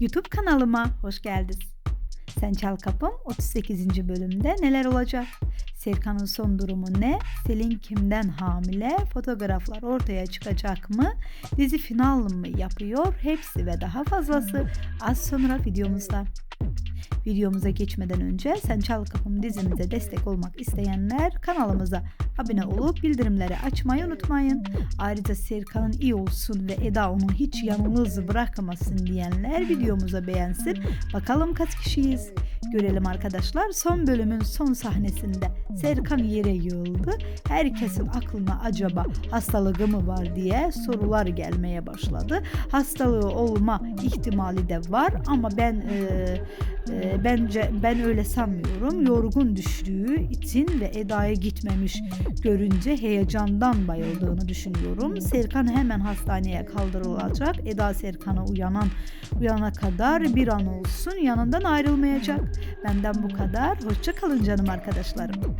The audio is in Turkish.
YouTube kanalıma hoş geldiniz. Sen Çal Kapım 38. bölümde neler olacak? Serkan'ın son durumu ne? Selin kimden hamile? Fotoğraflar ortaya çıkacak mı? Dizi final mı yapıyor? Hepsi ve daha fazlası az sonra videomuzda. Videomuza geçmeden önce Sen Çal Kapım dizimize destek olmak isteyenler kanalımıza abone olup bildirimleri açmayı unutmayın. Ayrıca Serkan'ın iyi olsun ve Eda onu hiç yalnız bırakmasın diyenler videomuza beğensin. Bakalım kaç kişiyiz? Görelim arkadaşlar. Son bölümün son sahnesinde Serkan yere yığıldı. Herkesin aklına acaba hastalığı mı var diye sorular gelmeye başladı. Hastalığı olma ihtimali de var ama ben e, e, bence ben öyle sanmıyorum. Yorgun düştüğü için ve Eda'ya gitmemiş görünce heyecandan bayıldığını düşünüyorum. Serkan hemen hastaneye kaldırılacak. Eda Serkan'a uyanan uyana kadar bir an olsun yanından ayrılmayacak. Benden bu kadar. Hoşça kalın canım arkadaşlarım.